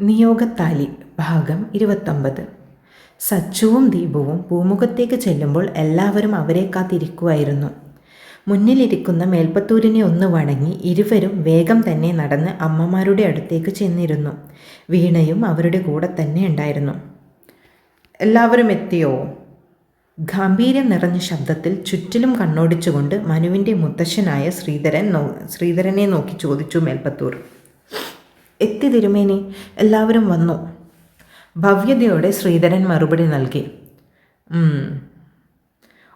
നിയോഗത്താലി ഭാഗം ഇരുപത്തൊമ്പത്. സച്ചുവും ദീപുവും ഭൂമുഖത്തേക്ക് ചെല്ലുമ്പോൾ എല്ലാവരും അവരെ കാത്തിരിക്കുമായിരുന്നു മുന്നിലിരിക്കുന്ന മേൽപ്പത്തൂരിനെ ഒന്ന് വണങ്ങി ഇരുവരും വേഗം തന്നെ നടന്ന് അമ്മമാരുടെ അടുത്തേക്ക് ചെന്നിരുന്നു. വീണയും അവരുടെ കൂടെ തന്നെ ഉണ്ടായിരുന്നു. എല്ലാവരും എത്തിയോ? ഗാംഭീര്യം നിറഞ്ഞ ശബ്ദത്തിൽ ചുറ്റിലും കണ്ണോടിച്ചുകൊണ്ട് മനുവിന്റെ മുത്തശ്ശനായ ശ്രീധരൻ നോ ശ്രീധരനെ നോക്കി ചോദിച്ചു മേൽപ്പത്തൂർ. എത്തി തിരുമേനി എല്ലാവരും വന്നു. ഭവ്യതയോടെ ശ്രീധരൻ മറുപടി നൽകി.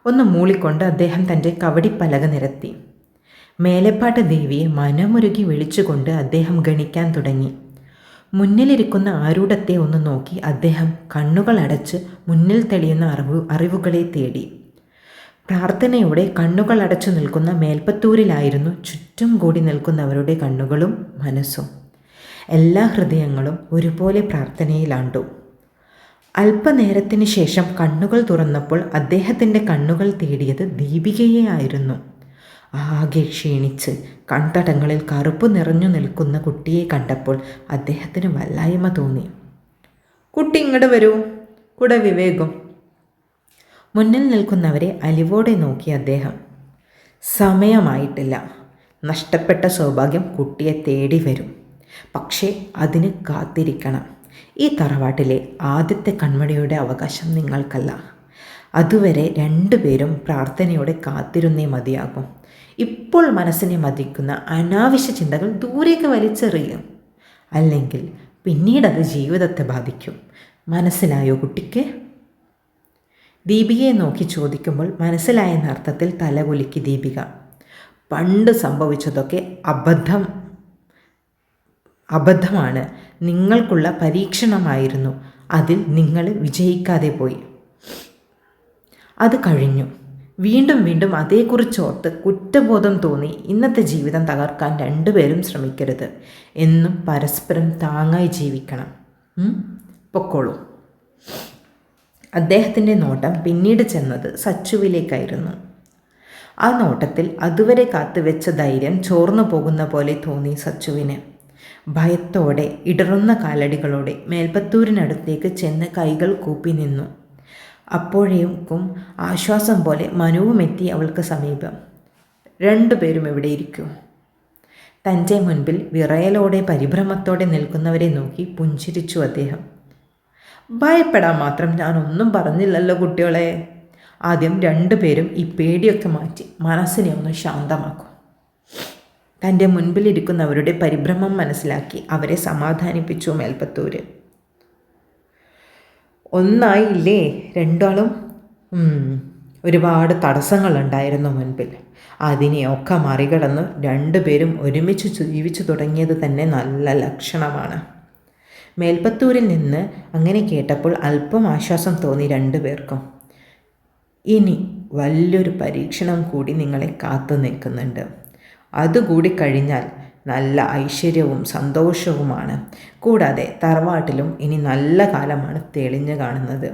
ഒന്ന് മൂളിക്കൊണ്ട് അദ്ദേഹം തന്റെ കവടിപ്പലക നിരത്തി. മേലെപ്പാട്ട് ദേവിയെ മനമുരുകി വിളിച്ചുകൊണ്ട് അദ്ദേഹം ഗണിക്കാൻ തുടങ്ങി. മുന്നിലിരിക്കുന്ന ആരൂഢത്തെ ഒന്ന് നോക്കി അദ്ദേഹം കണ്ണുകൾ അടച്ച് മുന്നിൽ തെളിയുന്ന അറിവ് അറിവുകളെ തേടി. പ്രാർത്ഥനയോടെ കണ്ണുകൾ അടച്ചു നിൽക്കുന്ന മേൽപ്പത്തൂരിലായിരുന്നു ചുറ്റും കൂടി നിൽക്കുന്നവരുടെ കണ്ണുകളും മനസ്സും. എല്ലാ ഹൃദയങ്ങളും ഒരുപോലെ പ്രാർത്ഥനയിലാണ്ടു. അല്പനേരത്തിന് ശേഷം കണ്ണുകൾ തുറന്നപ്പോൾ അദ്ദേഹത്തിന്റെ കണ്ണുകൾ തേടിയത് ദീപികയെ ആയിരുന്നു. ആകെ ക്ഷീണിച്ച് കൺതടങ്ങളിൽ കറുപ്പ് നിറഞ്ഞു നിൽക്കുന്ന കുട്ടിയെ കണ്ടപ്പോൾ അദ്ദേഹത്തിന് വല്ലായ്മ തോന്നി. കുട്ടി ഇങ്ങോട്ട് വരൂ. കൂടെ വിവേകും. മുന്നിൽ നിൽക്കുന്നവരെ അലിവോടെ നോക്കി അദ്ദേഹം. സമയമായിട്ടില്ല. നഷ്ടപ്പെട്ട സൗഭാഗ്യം കുട്ടിയെ തേടി വരും. പക്ഷേ അതിന് കാത്തിരിക്കണം. ഈ തറവാട്ടിലെ ആദ്യത്തെ കൺമണിയുടെ അവകാശം നിങ്ങൾക്കല്ല. അതുവരെ രണ്ടുപേരും പ്രാർത്ഥനയോടെ കാത്തിരുന്നേ മതിയാകും. ഇപ്പോൾ മനസ്സിനെ മതിക്കുന്ന അനാവശ്യ ചിന്തകൾ ദൂരേക്ക് വലിച്ചെറിയും. അല്ലെങ്കിൽ പിന്നീടത് ജീവിതത്തെ ബാധിക്കും. മനസ്സിലായോ കുട്ടിക്ക്? ദീപികയെ നോക്കി ചോദിക്കുമ്പോൾ മനസ്സിലായെന്ന അർത്ഥത്തിൽ തലകുലുക്കി ദീപിക. പണ്ട് സംഭവിച്ചതൊക്കെ അബദ്ധം അബദ്ധമാണ്. നിങ്ങൾക്കുള്ള പരീക്ഷണമായിരുന്നു. അതിൽ നിങ്ങൾ വിജയിക്കാതെ പോയി. അത് കഴിഞ്ഞു. വീണ്ടും വീണ്ടും അതേക്കുറിച്ച് ഓർത്ത് കുറ്റബോധം തോന്നി ഇന്നത്തെ ജീവിതം തകർക്കാൻ രണ്ടുപേരും ശ്രമിക്കരുത്. എന്നും പരസ്പരം താങ്ങായി ജീവിക്കണം? പൊക്കോളൂ. അദ്ദേഹത്തിന്റെ നോട്ടം പിന്നീട് ചെന്നത് സച്ചുവിലേക്കായിരുന്നു. ആ നോട്ടത്തിൽ അതുവരെ കാത്തുവെച്ച ധൈര്യം ചോർന്നു പോകുന്ന പോലെ തോന്നി സച്ചുവിന്. ഭയത്തോടെ ഇടറുന്ന കാലടികളോടെ മേൽപ്പത്തൂരിനടുത്തേക്ക് ചെന്ന് കൈകൾ കൂപ്പി നിന്നു. അപ്പോഴേക്കും ആശ്വാസം പോലെ മനുവും എത്തി അവൾക്ക് സമീപം. രണ്ടുപേരും എവിടെ ഇരിക്കൂ? തന്റെ മുൻപിൽ വിറയലോടെ പരിഭ്രമത്തോടെ നിൽക്കുന്നവരെ നോക്കി പുഞ്ചിരിച്ചു അദ്ദേഹം. ഭയപ്പെടാൻ മാത്രം ഞാൻ ഒന്നും പറഞ്ഞില്ലല്ലോ കുട്ടികളെ. ആദ്യം രണ്ടുപേരും ഈ പേടിയൊക്കെ മാറ്റി മനസ്സിനെ ഒന്ന് ശാന്തമാക്കും. തന്റെ മുൻപിലിരിക്കുന്നവരുടെ പരിഭ്രമം മനസ്സിലാക്കി അവരെ സമാധാനിപ്പിച്ചു മേൽപ്പത്തൂര്. ഒന്നായില്ലേ? രണ്ടാളും ഒരുപാട് തടസ്സങ്ങളുണ്ടായിരുന്നു മുൻപിൽ. അതിനെയൊക്കെ മറികടന്ന് രണ്ടുപേരും ഒരുമിച്ച് ജീവിച്ചു തുടങ്ങിയത് തന്നെ നല്ല ലക്ഷണമാണ്. മേൽപ്പത്തൂരിൽ നിന്ന് അങ്ങനെ കേട്ടപ്പോൾ അല്പം ആശ്വാസം തോന്നി രണ്ടുപേർക്കും. ഇനി വലിയൊരു പരീക്ഷണം കൂടി നിങ്ങളെ കാത്തു നിൽക്കുന്നുണ്ട്. അതുകൂടി കഴിഞ്ഞാൽ നല്ല ഐശ്വര്യവും സന്തോഷവുമാണ്. കൂടാതെ തറവാട്ടിലും ഇനി നല്ല കാലമാണ് തെളിഞ്ഞു കാണുന്നത്.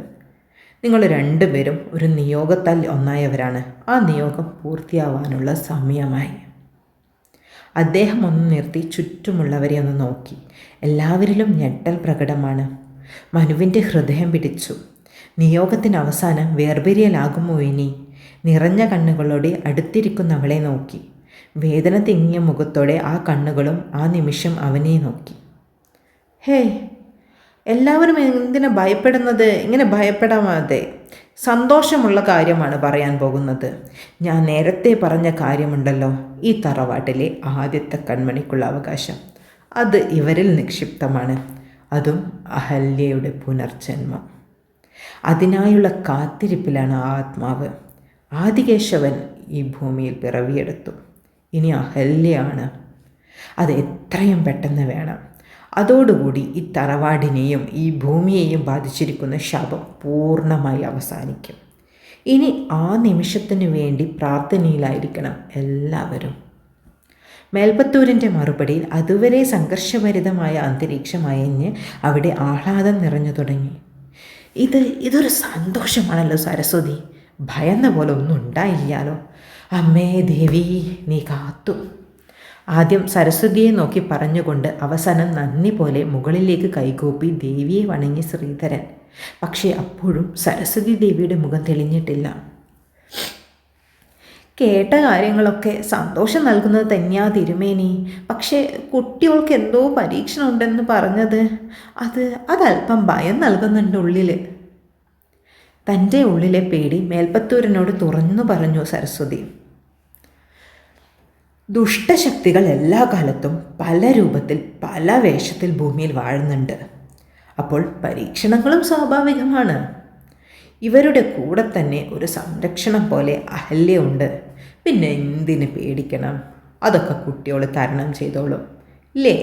നിങ്ങൾ രണ്ടുപേരും ഒരു നിയോഗത്താൽ ഒന്നായവരാണ്. ആ നിയോഗം പൂർത്തിയാവാനുള്ള സമയമായി. അദ്ദേഹം ഒന്ന് നിർത്തി ചുറ്റുമുള്ളവരെ ഒന്ന് നോക്കി. എല്ലാവരിലും ഞെട്ടൽ പ്രകടമാണ്. മനുവിന്റെ ഹൃദയം പിടിച്ചു. നിയോഗത്തിന് അവസാനം വേർപിരിയലാകുമോ ഇനി? നിറഞ്ഞ കണ്ണുകളോടെ അടുത്തിരിക്കുന്നവളെ നോക്കി. വേദന തിങ്ങിയ മുഖത്തോടെ ആ കണ്ണുകളും ആ നിമിഷം അവനെ നോക്കി. ഹേ എല്ലാവരും എന്തിനാ ഭയപ്പെടുന്നത്? ഇങ്ങനെ ഭയപ്പെടാതെ. സന്തോഷമുള്ള കാര്യമാണ് പറയാൻ പോകുന്നത്. ഞാൻ നേരത്തെ പറഞ്ഞ കാര്യമുണ്ടല്ലോ ഈ തറവാട്ടിലെ ആദ്യത്തെ കൺമണിക്കുള്ള അവകാശം. അത് ഇവരിൽ നിക്ഷിപ്തമാണ്. അതും അഹല്യയുടെ പുനർജന്മം. അതിനായുള്ള കാത്തിരിപ്പിലാണ് ആ ആത്മാവ്. ആദികേശവൻ ഈ ഭൂമിയിൽ പിറവിയെടുത്തു. ഇനി അഹല്യയാണ്. അത് എത്രയും പെട്ടെന്ന് വേണം. അതോടുകൂടി ഈ തറവാടിനെയും ഈ ഭൂമിയെയും ബാധിച്ചിരിക്കുന്ന ശാപം പൂർണമായി അവസാനിക്കും. ഇനി ആ നിമിഷത്തിനു വേണ്ടി പ്രാർത്ഥനയിലായിരിക്കണം എല്ലാവരും. മേൽപ്പത്തൂരിന്റെ മറുപടിയിൽ അതുവരെ സംഘർഷഭരിതമായ അന്തരീക്ഷം അയഞ്ഞ് അവിടെ ആഹ്ലാദം നിറഞ്ഞു തുടങ്ങി. ഇത് ഇതൊരു സന്തോഷമാണല്ലോ സരസ്വതി. ഭയന്ന പോലെ ഒന്നും ഉണ്ടായില്ലാലോ അമ്മേ ദേവി നീ കാത്തു. ആദ്യം സരസ്വതിയെ നോക്കി പറഞ്ഞുകൊണ്ട് അവസാനം നന്ദി പോലെ മുകളിലേക്ക് കൈകൂപ്പി ദേവിയെ വണങ്ങി ശ്രീധരൻ. പക്ഷേ അപ്പോഴും സരസ്വതി ദേവിയുടെ മുഖം തെളിഞ്ഞിട്ടില്ല. കേട്ട കാര്യങ്ങളൊക്കെ സന്തോഷം നൽകുന്നത് തന്നെയാ തിരുമേനി. പക്ഷേ കുട്ടികൾക്ക് എന്തോ പരീക്ഷണം ഉണ്ടെന്ന് പറഞ്ഞത് അത് അതല്പം ഭയം നൽകുന്നുണ്ട് ഉള്ളിൽ തന്റെ ഉള്ളിലെ പേടി മേൽപ്പത്തൂരിനോട് തുറന്നു പറഞ്ഞു സരസ്വതി. ദുഷ്ടശക്തികൾ എല്ലാ കാലത്തും പല രൂപത്തിൽ പല വേഷത്തിൽ ഭൂമിയിൽ വാഴുന്നുണ്ട്. അപ്പോൾ പരീക്ഷണങ്ങളും സ്വാഭാവികമാണ്. ഇവരുടെ കൂടെ തന്നെ ഒരു സംരക്ഷണം പോലെ അഹല്യമുണ്ട് പിന്നെ എന്തിന് പേടിക്കണം? അതൊക്കെ കുട്ടിയോട് തരണം ചെയ്തോളും ഇല്ലേ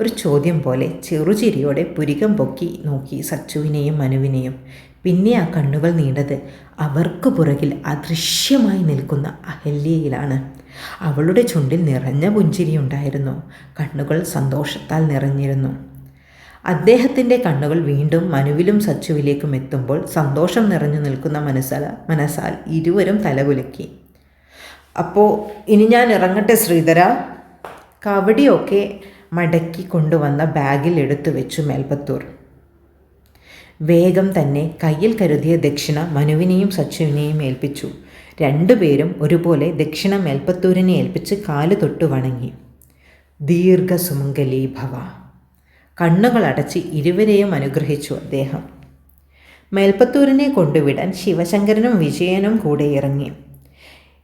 ഒരു ചോദ്യം പോലെ ചെറുചിരിയോടെ പുരികം പൊക്കി നോക്കി സച്ചുവിനെയും മനുവിനെയും. പിന്നെ ആ കണ്ണുകൾ നീണ്ടത് അവർക്ക് പുറകിൽ അദൃശ്യമായി നിൽക്കുന്ന അഹല്യയിലാണ്. അവളുടെ ചുണ്ടിൽ നിറഞ്ഞ പുഞ്ചിരിയുണ്ടായിരുന്നു കണ്ണുകൾ സന്തോഷത്താൽ നിറഞ്ഞിരുന്നു. അദ്ദേഹത്തിന്റെ കണ്ണുകൾ വീണ്ടും മനുവിലും സച്ചുവിലേക്കും എത്തുമ്പോൾ സന്തോഷം നിറഞ്ഞു നിൽക്കുന്ന മനസ്സാൽ മനസ്സാൽ ഇരുവരും തലകുലുക്കി. അപ്പോൾ ഇനി ഞാൻ ഇറങ്ങട്ടെ ശ്രീധര? കവടിയൊക്കെ മടക്കി കൊണ്ടുവന്ന ബാഗിൽ എടുത്തു വെച്ചു മേൽപ്പത്തൂർ. വേഗം തന്നെ കയ്യിൽ കരുതിയ ദക്ഷിണ മനുവിനെയും സച്ചുവിനെയും ഏൽപ്പിച്ചു. രണ്ടുപേരും ഒരുപോലെ ദക്ഷിണ മേൽപ്പത്തൂരിനെ ഏൽപ്പിച്ച് കാൽ തൊട്ട് വണങ്ങി. ദീർഘസുമംഗലീ ഭവ കണ്ണുകളടച്ച് ഇരുവരെയും അനുഗ്രഹിച്ചു അദ്ദേഹം. മേൽപ്പത്തൂരിനെ കൊണ്ടുവിടാൻ ശിവശങ്കരനും വിജയനും കൂടെ ഇറങ്ങി.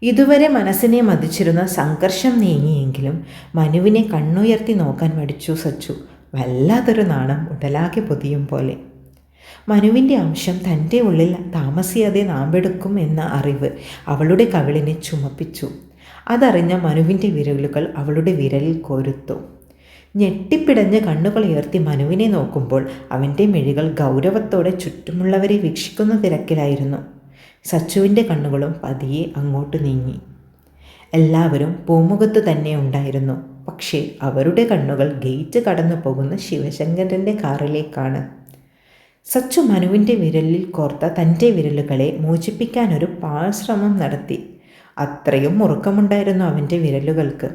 ഇതുവരെ മനസ്സിനെ മതിച്ചിരുന്ന സംഘർഷം നീങ്ങിയെങ്കിലും മനുവിനെ കണ്ണുയർത്തി നോക്കാൻ മടിച്ചു സച്ചു. വല്ലാതൊരു നാണം ഉടലാകെ പൊതിയും പോലെ. മനുവിന്റെ അംശം തന്റെ ഉള്ളിൽ താമസിയാതെ നാമ്പെടുക്കും എന്ന അറിവ് അവളുടെ കവിളിനെ ചുമപ്പിച്ചു. അതറിഞ്ഞ മനുവിന്റെ വിരലുകൾ അവളുടെ വിരലിൽ കോരുത്തു. ഞെട്ടിപ്പിടഞ്ഞ് കണ്ണുകൾ ഉയർത്തി മനുവിനെ നോക്കുമ്പോൾ അവന്റെ മിഴികൾ ഗൗരവത്തോടെ ചുറ്റുമുള്ളവരെ വീക്ഷിക്കുന്ന തിരക്കിലായിരുന്നു. സച്ചുവിന്റെ കണ്ണുകളും പതിയെ അങ്ങോട്ട് നീങ്ങി. എല്ലാവരും പൂമുഖത്ത് തന്നെ ഉണ്ടായിരുന്നു. പക്ഷേ അവരുടെ കണ്ണുകൾ ഗേറ്റ് കടന്നു പോകുന്ന ശിവശങ്കരന്റെ കാറിലേക്കാണ്. സച്ചു മനുവിന്റെ വിരലിൽ കോർത്ത തന്റെ വിരലുകളെ മോചിപ്പിക്കാനൊരു പാഴ്ശ്രമം നടത്തി. അത്രയും ഉറക്കമുണ്ടായിരുന്നു അവന്റെ വിരലുകൾക്ക്.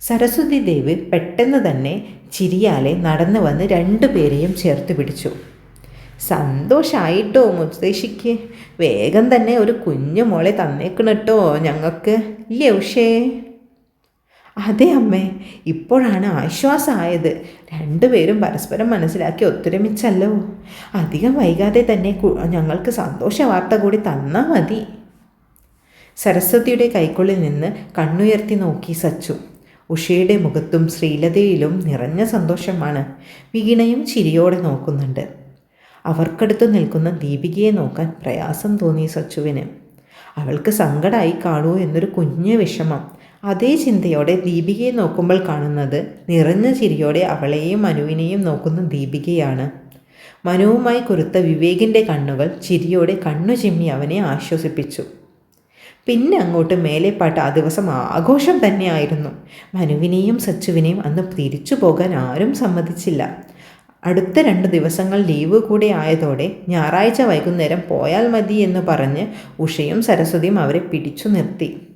സരസ്വതി ദേവി പെട്ടെന്ന് തന്നെ ചിരിയാലെ നടന്നു വന്ന് രണ്ടുപേരെയും ചേർത്ത് പിടിച്ചു. സന്തോഷമായിട്ടോ മുത്തശ്ശിക്ക്? വേഗം തന്നെ ഒരു കുഞ്ഞു മോളെ തന്നേക്കണട്ടോ ഞങ്ങൾക്ക്. ഇല്ലേ ഉഷേ? അതെ അമ്മേ ഇപ്പോഴാണ് ആശ്വാസമായത്. രണ്ടുപേരും പരസ്പരം മനസ്സിലാക്കി ഒത്തൊരുമിച്ചല്ലോ. അധികം വൈകാതെ തന്നെ ഞങ്ങൾക്ക് സന്തോഷ വാർത്ത കൂടി തന്നാൽ മതി. സരസ്വതിയുടെ കൈക്കുള്ളിൽ നിന്ന് കണ്ണുയർത്തി നോക്കി സച്ചു. ഉഷയുടെ മുഖത്തും ശ്രീലതയിലും നിറഞ്ഞ സന്തോഷമാണ്. വീണയും ചിരിയോടെ നോക്കുന്നുണ്ട്. അവർക്കടുത്ത് നിൽക്കുന്ന ദീപികയെ നോക്കാൻ പ്രയാസം തോന്നി സച്ചുവിന്. അവൾക്ക് സങ്കടമായി കാണൂ എന്നൊരു കുഞ്ഞു വിഷമം. അതേ ചിന്തയോടെ ദീപികയെ നോക്കുമ്പോൾ കാണുന്നത് നിറഞ്ഞ ചിരിയോടെ അവളെയും മനുവിനെയും നോക്കുന്ന ദീപികയാണ്. മനുവുമായി കുറുത്ത വിവേകിന്റെ കണ്ണുകൾ ചിരിയോടെ കണ്ണു ചിമ്മി അവനെ ആശ്വസിപ്പിച്ചു. പിന്നെ അങ്ങോട്ട് മേലെപ്പാട്ട് ആ ദിവസം ആഘോഷം തന്നെയായിരുന്നു മനുവിനെയും സച്ചുവിനെയും അന്ന് തിരിച്ചു പോകാൻ ആരും സമ്മതിച്ചില്ല. അടുത്ത രണ്ട് ദിവസങ്ങൾ ലീവ് കൂടെ ആയതോടെ ഞായറാഴ്ച വൈകുന്നേരം പോയാൽ മതി എന്ന് പറഞ്ഞ് ഉഷയും സരസ്വതിയും അവരെ പിടിച്ചു നിർത്തി.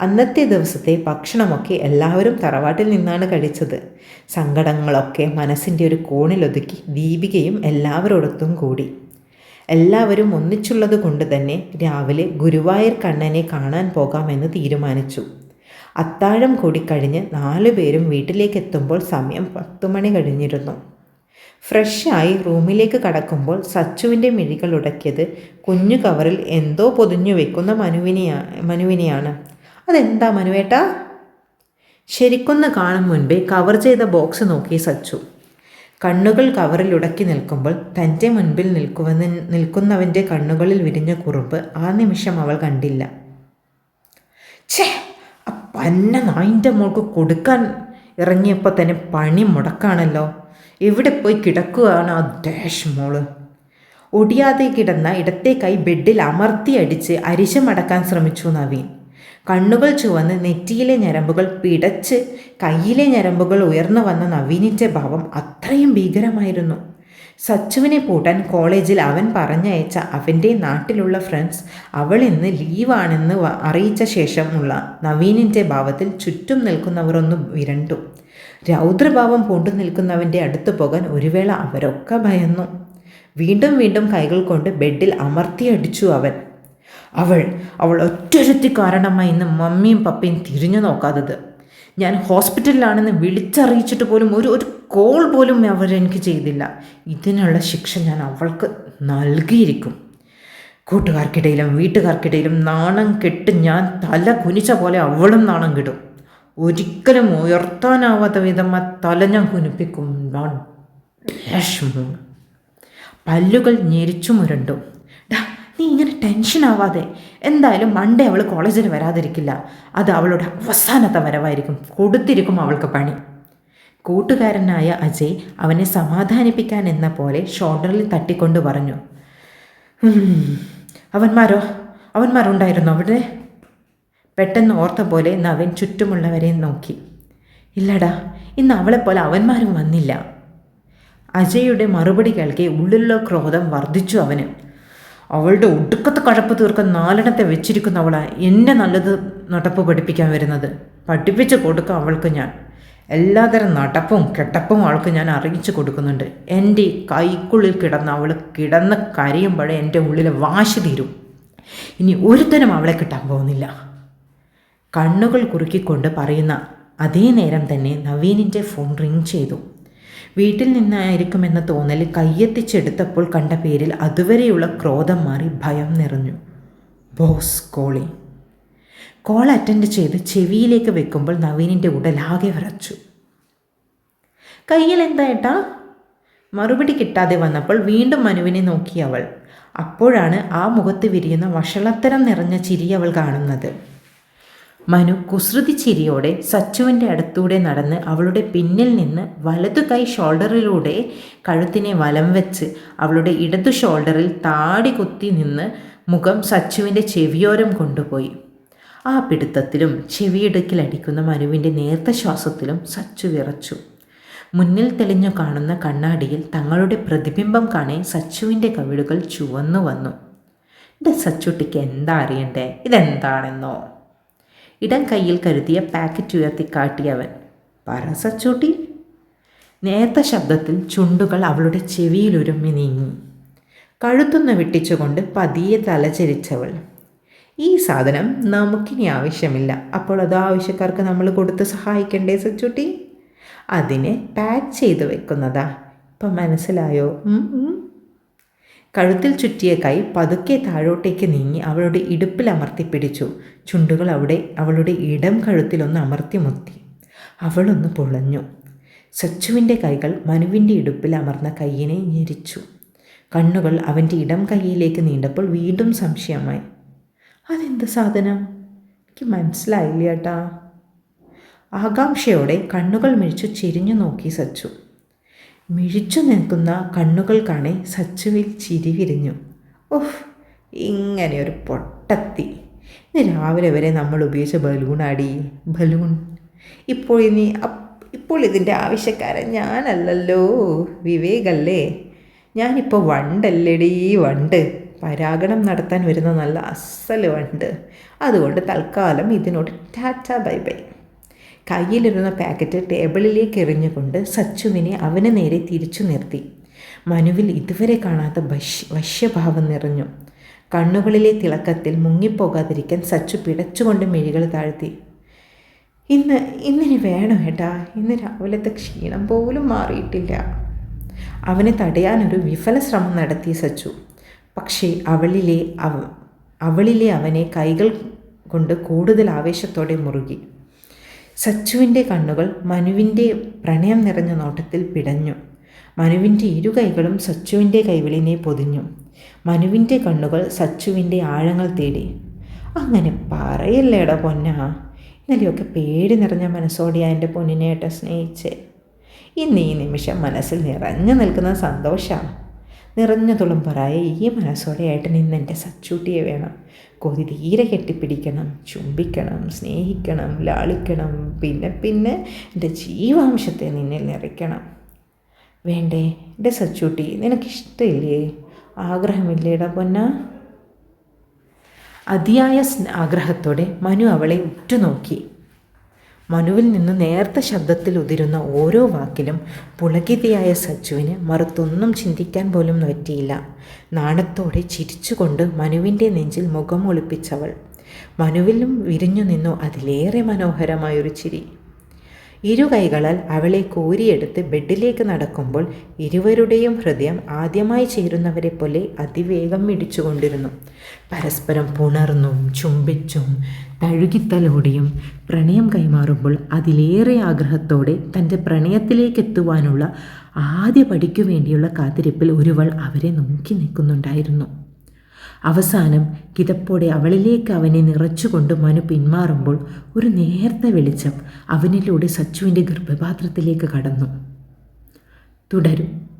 അന്നത്തെ ദിവസത്തെ ഭക്ഷണമൊക്കെ എല്ലാവരും തറവാട്ടിൽ നിന്നാണ് കഴിച്ചത്. സങ്കടങ്ങളൊക്കെ മനസ്സിന്റെ ഒരു കോണിലൊതുക്കി ദീപികയും എല്ലാവരോടൊത്തും കൂടി. എല്ലാവരും ഒന്നിച്ചുള്ളത് കൊണ്ട് തന്നെ രാവിലെ ഗുരുവായൂർ കണ്ണനെ കാണാൻ പോകാമെന്ന് തീരുമാനിച്ചു. അത്താഴം കൂടി കഴിഞ്ഞ് നാലു പേരും വീട്ടിലേക്ക് എത്തുമ്പോൾ സമയം പത്തു മണി കഴിഞ്ഞിരുന്നു. ഫ്രഷായി റൂമിലേക്ക് കടക്കുമ്പോൾ സച്ചുവിന്റെ മിഴികൾ ഉടക്കിയത് കുഞ്ഞു കവറിൽ എന്തോ പൊതിഞ്ഞു വെക്കുന്ന മനുവിനെയാ മനുവിനെയാണ്. അതെന്താ മനുവേട്ട? ശരിക്കൊന്ന് കാണും മുൻപേ കവർ ചെയ്ത ബോക്സ് നോക്കി സച്ചു. കണ്ണുകൾ കവറിൽ ഉടക്കി നിൽക്കുമ്പോൾ തന്റെ മുൻപിൽ നിൽക്കുവെന്ന് നിൽക്കുന്നവന്റെ കണ്ണുകളിൽ വിരിഞ്ഞ കുറുമ്പ് ആ നിമിഷം അവൾ കണ്ടില്ല. ഛേ ആ പന്ന നായിന്റെ മോൾക്ക് കൊടുക്കാൻ ഇറങ്ങിയപ്പോൾ തന്നെ പണി മുടക്കാണല്ലോ. എവിടെ പോയി കിടക്കുകയാണ് ആ ഡാഷ് മോൾ? ഒടിയാതെ കിടന്ന ഇടത്തെ കൈ ബെഡിൽ അമർത്തി അടിച്ച് അരിശമടക്കാൻ ശ്രമിച്ചു നവീൻ. കണ്ണുകൾ ചുവന്ന് നെറ്റിയിലെ ഞരമ്പുകൾ പിടച്ച് കയ്യിലെ ഞരമ്പുകൾ ഉയർന്നു വന്ന നവീനിന്റെ ഭാവം അത്രയും ഭീകരമായിരുന്നു. സച്ചുവിനെ പൂട്ടാൻ കോളേജിൽ അവൻ പറഞ്ഞയച്ച അവന്റെ നാട്ടിലുള്ള ഫ്രണ്ട്സ് അവൾ ഇന്ന് ലീവാണെന്ന് അറിയിച്ച ശേഷമുള്ള നവീനിന്റെ ഭാവത്തിൽ ചുറ്റും നിൽക്കുന്നവരൊന്നും വിരണ്ടു. രൗദ്രഭാവം പൂണ്ടു നിൽക്കുന്നവന്റെ അടുത്ത് പോകാൻ ഒരു വേള അവരൊക്കെ ഭയന്നു. വീണ്ടും വീണ്ടും കൈകൾ കൊണ്ട് ബെഡിൽ അമർത്തിയടിച്ചു അവൻ. അവൾ അവൾ ഒറ്റൊരുത്തി കാരണമായി ഇന്ന് മമ്മിയും പപ്പയും തിരിഞ്ഞു നോക്കാത്തത്. ഞാൻ ഹോസ്പിറ്റലിലാണെന്ന് വിളിച്ചറിയിച്ചിട്ട് പോലും ഒരു ഒരു കോൾ പോലും അവരെനിക്ക് ചെയ്തില്ല. ഇതിനുള്ള ശിക്ഷ ഞാൻ അവൾക്ക് നൽകിയിരിക്കും. കൂട്ടുകാർക്കിടയിലും വീട്ടുകാർക്കിടയിലും നാണം കെട്ട് ഞാൻ തല കുനിച്ച പോലെ അവളും നാണം കിടും. ഒരിക്കലും ഉയർത്താനാവാത്ത വിധം ആ തല ഞാൻ കുനിപ്പിക്കും. പല്ലുകൾ ഞെരിച്ചു മുരണ്ടു നീ ഇങ്ങനെ ടെൻഷൻ ആവാതെ എന്തായാലും മൺഡേ അവൾ കോളേജിൽ വരാതിരിക്കില്ല. അത് അവളുടെ അവസാനത്തെ വരവായിരിക്കും. കൊടുത്തിരിക്കും അവൾക്ക് പണി. കൂട്ടുകാരനായ അജയ് അവനെ സമാധാനിപ്പിക്കാൻ എന്ന പോലെ ഷോൾഡറിൽ തട്ടിക്കൊണ്ട് പറഞ്ഞു. അവന്മാരോ? അവന്മാരുണ്ടായിരുന്നു അവിടെ? പെട്ടെന്ന് ഓർത്ത പോലെ നവൻ ചുറ്റുമുള്ളവരെ നോക്കി. ഇല്ലടാ ഇന്ന് അവളെപ്പോലെ അവന്മാരും വന്നില്ല. അജയുടെ മറുപടി കേൾക്കെ ഉള്ളിലുള്ള ക്രോധം വർദ്ധിച്ചു അവന്. അവളുടെ ഒടുക്കത്തെ കഴപ്പ് തീർക്കാൻ നാലെണ്ണത്തെ വെച്ചിരിക്കുന്നവളാ എന്നെ നല്ലത് നടപ്പ് പഠിപ്പിക്കാൻ വരുന്നത്. പഠിപ്പിച്ച് കൊടുക്കാം അവൾക്ക് ഞാൻ. എല്ലാതരം നടപ്പും കെട്ടപ്പും അവൾക്ക് ഞാൻ അറിയിച്ചു കൊടുക്കുന്നുണ്ട്. എന്റെ കൈക്കുള്ളിൽ കിടന്ന് അവൾ കിടന്ന് കരയുമ്പോഴേ എന്റെ ഉള്ളിലെ വാശി തീരും. ഇനി ഒരുത്തനും അവളെ കിട്ടാൻ പോകുന്നില്ല. കണ്ണുകൾ കുറുക്കിക്കൊണ്ട് പറയുന്ന അതേ നേരം തന്നെ നവീനിന്റെ ഫോൺ റിങ് ചെയ്തു. വീട്ടിൽ നിന്നായിരിക്കുമെന്ന തോന്നൽ കയ്യെത്തിച്ചെടുത്തപ്പോൾ കണ്ട പേരിൽ അതുവരെയുള്ള ക്രോധം മാറി ഭയം നിറഞ്ഞു. ബോസ് കോളി. കോൾ അറ്റൻഡ് ചെയ്ത് ചെവിയിലേക്ക് വെക്കുമ്പോൾ നവീനിന്റെ ഉടലാകെ വിറച്ചു. കയ്യിൽ എന്താ ഏട്ടാ? മറുപടി കിട്ടാതെ വന്നപ്പോൾ വീണ്ടും മനുവിനെ നോക്കി അവൾ. അപ്പോഴാണ് ആ മുഖത്ത് വിരിയുന്ന വഷളത്തരം നിറഞ്ഞ ചിരി അവൾ കാണുന്നത്. മനു കുസൃതി ചിരിയോടെ സച്ചുവിന്റെ അടുത്തൂടെ നടന്ന് അവളുടെ പിന്നിൽ നിന്ന് വലതു കൈ ഷോൾഡറിലൂടെ കഴുത്തിനെ വലം വെച്ച് അവളുടെ ഇടതു ഷോൾഡറിൽ താടി കുത്തി നിന്ന് മുഖം സച്ചുവിന്റെ ചെവിയോരം കൊണ്ടുപോയി. ആ പിടുത്തത്തിലും ചെവിയിടുക്കിലടിക്കുന്ന മനുവിന്റെ നേർത്ത ശ്വാസത്തിലും സച്ചു വിറച്ചു. മുന്നിൽ തെളിഞ്ഞു കാണുന്ന കണ്ണാടിയിൽ തങ്ങളുടെ പ്രതിബിംബം കാണേ സച്ചുവിന്റെ കവിളുകൾ ചുവന്നു വന്നു. എന്റെ സച്ചുട്ടിക്ക് എന്താ അറിയണ്ടേ? ഇതെന്താണെന്നോ? ഇടം കയ്യിൽ കരുതിയ പാക്കറ്റ് ഉയർത്തി കാട്ടിയവൻ പറ സച്ചൂട്ടി. നേർത്ത ശബ്ദത്തിൽ ചുണ്ടുകൾ അവളുടെ ചെവിയിലുരുമ്മി നീങ്ങി. കഴുത്തുന്ന വിട്ടിച്ചുകൊണ്ട് പതിയെ തലചരിച്ചവൾ ഈ സാധനം നമുക്കിനി ആവശ്യമില്ല. അപ്പോൾ അത് ആവശ്യക്കാർക്ക് നമ്മൾ കൊടുത്ത് സഹായിക്കണ്ടേ സച്ചൂട്ടി? അതിനെ പാക്ക് ചെയ്ത് വെക്കുന്നതാ. ഇപ്പം മനസ്സിലായോ? കഴുത്തിൽ ചുറ്റിയ കൈ പതുക്കെ താഴോട്ടേക്ക് നീങ്ങി അവളുടെ ഇടുപ്പിൽ അമർത്തി പിടിച്ചു. ചുണ്ടുകൾ അവിടെ അവളുടെ ഇടം കഴുത്തിലൊന്ന് അമർത്തി മുത്തി. അവളൊന്ന് പൊളഞ്ഞു. സച്ചുവിന്റെ കൈകൾ മനുവിന്റെ ഇടുപ്പിൽ അമർന്ന കൈയിനെ ഞെരിച്ചു. കണ്ണുകൾ അവന്റെ ഇടം കൈയിലേക്ക് നീണ്ടപ്പോൾ വീണ്ടും സംശയമായി. അതെന്ത് സാധനം? എനിക്ക് മനസ്സിലായില്ല ആകാംക്ഷയോടെ കണ്ണുകൾ മിഴിച്ചു ചിരിഞ്ഞു നോക്കി സച്ചു. മിഴിച്ചു നിൽക്കുന്ന കണ്ണുകൾ കാണെ സച്ചുവിൽ ചിരി വിരിഞ്ഞു. ഓഹ് ഇങ്ങനെ ഒരു പൊട്ടത്തി. ഇന്ന് രാവിലെ വരെ നമ്മൾ ഉപയോഗിച്ച ബലൂണാടി ബലൂൺ. ഇപ്പോൾ ഇനി ഇപ്പോൾ ഇതിന്റെ ആവശ്യക്കാരൻ ഞാനല്ലല്ലോ. വിവേകല്ലേ? ഞാനിപ്പോൾ വണ്ടല്ലേടീ വണ്ട്. പരാഗണം നടത്താൻ വരുന്ന നല്ല അസൽ വണ്ട്. അതുകൊണ്ട് തൽക്കാലം ഇതിനോട് ടാറ്റ ബൈ ബൈ. കയ്യിലിരുന്ന പാക്കറ്റ് ടേബിളിലേക്ക് എറിഞ്ഞുകൊണ്ട് സച്ചുവിനെ അവന് നേരെ തിരിച്ചു നിർത്തി. മനുവിൽ ഇതുവരെ കാണാത്ത വശ്യ വശ്യഭാവം നിറഞ്ഞു. കണ്ണുകളിലെ തിളക്കത്തിൽ മുങ്ങിപ്പോകാതിരിക്കാൻ സച്ചു പിടച്ചുകൊണ്ട് മിഴികൾ താഴ്ത്തി. ഇന്ന് ഇന്നിനി വേണം ഏട്ടാ. ഇന്ന് രാവിലത്തെ ക്ഷീണം പോലും മാറിയിട്ടില്ല. അവനെ തടയാനൊരു വിഫല ശ്രമം നടത്തി സച്ചു. പക്ഷേ അവളിലെ അവ അവളിലെ അവനെ കൈകൾ കൊണ്ട് കൂടുതൽ ആവേശത്തോടെ മുറുകി. സച്ചുവിന്റെ കണ്ണുകൾ മനുവിന്റെ പ്രണയം നിറഞ്ഞ നോട്ടത്തിൽ പിടഞ്ഞു. മനുവിന്റെ ഇരു കൈകളും സച്ചുവിന്റെ കൈവിളിനെ പൊതിഞ്ഞു. മനുവിന്റെ കണ്ണുകൾ സച്ചുവിന്റെ ആഴങ്ങൾ തേടി. അങ്ങനെ പറയല്ലേടാ പൊന്നാ? ഇന്നലെയൊക്കെ പേടി നിറഞ്ഞ മനസ്സോടെയാ എന്റെ പൊന്നിനേട്ട സ്നേഹിച്ചേ. ഇന്ന് ഈ നിമിഷം മനസ്സിൽ നിറഞ്ഞു നിൽക്കുന്ന സന്തോഷമാണ് നിറഞ്ഞ തുളുമ്പറായ ഈ മനസ്സോടെ ഏട്ടൻ ഇന്ന് എന്റെ സച്ചൂട്ടിയെ വേണം. കൊതി തീരെ കെട്ടിപ്പിടിക്കണം ചുംബിക്കണം സ്നേഹിക്കണം ലാളിക്കണം പിന്നെ പിന്നെ എന്റെ ജീവാംശത്തെ നിന്നിൽ നിറയ്ക്കണം. വേണ്ടേ എന്റെ സച്ചൂട്ടി നിനക്കിഷ്ടമില്ലേ? ആഗ്രഹമില്ലേടാ പൊന്ന? അതിയായ സ്നാഗ്രഹത്തോടെ മനു അവളെ ഉറ്റുനോക്കി. മനുവിൽ നിന്ന് നേർത്ത ശബ്ദത്തിൽ ഉതിരുന്ന ഓരോ വാക്കിലും പുളകിതയായ സച്ചുവിന് മറുത്തൊന്നും ചിന്തിക്കാൻ പോലും പറ്റിയില്ല. നാണത്തോടെ ചിരിച്ചുകൊണ്ട് മനുവിന്റെ നെഞ്ചിൽ മുഖം ഒളിപ്പിച്ചവൾ. മനുവിലും വിരിഞ്ഞു നിന്നു അതിലേറെ മനോഹരമായൊരു ചിരി. ഇരു കൈകളാൽ അവളെ കോരിയെടുത്ത് ബെഡിലേക്ക് നടക്കുമ്പോൾ ഇരുവരുടെയും ഹൃദയം ആദ്യമായി ചേരുന്നവരെ പോലെ അതിവേഗം മിടിച്ചുകൊണ്ടിരുന്നു പരസ്പരം പുണർന്നും ചുംബിച്ചും തഴുകിത്തലോടിയും പ്രണയം കൈമാറുമ്പോൾ അതിലേറെ ആഗ്രഹത്തോടെ തന്റെ പ്രണയത്തിലേക്ക് എത്തുവാനുള്ള ആദ്യ പടിക്കു വേണ്ടിയുള്ള കാത്തിരിപ്പിൽ ഒരുവൾ അവരെ നോക്കി നിൽക്കുന്നുണ്ടായിരുന്നു. അവസാനം കിതപ്പോടെ അവളിലേക്ക് അവനെ നിറച്ചുകൊണ്ട് മനു പിന്മാറുമ്പോൾ ഒരു നേർത്ത വെളിച്ചം അവനിലൂടെ സച്ചുവിന്റെ ഗർഭപാത്രത്തിലേക്ക് കടന്നു. തുടരും.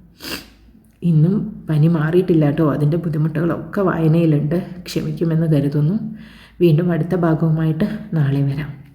ഇന്നും പനി മാറിയിട്ടില്ല കേട്ടോ. അതിന്റെ ബുദ്ധിമുട്ടുകളൊക്കെ വായനയിലുണ്ട്. ക്ഷമിക്കുമെന്ന് കരുതുന്നു. വീണ്ടും അടുത്ത ഭാഗവുമായിട്ട് നാളെ വരാം.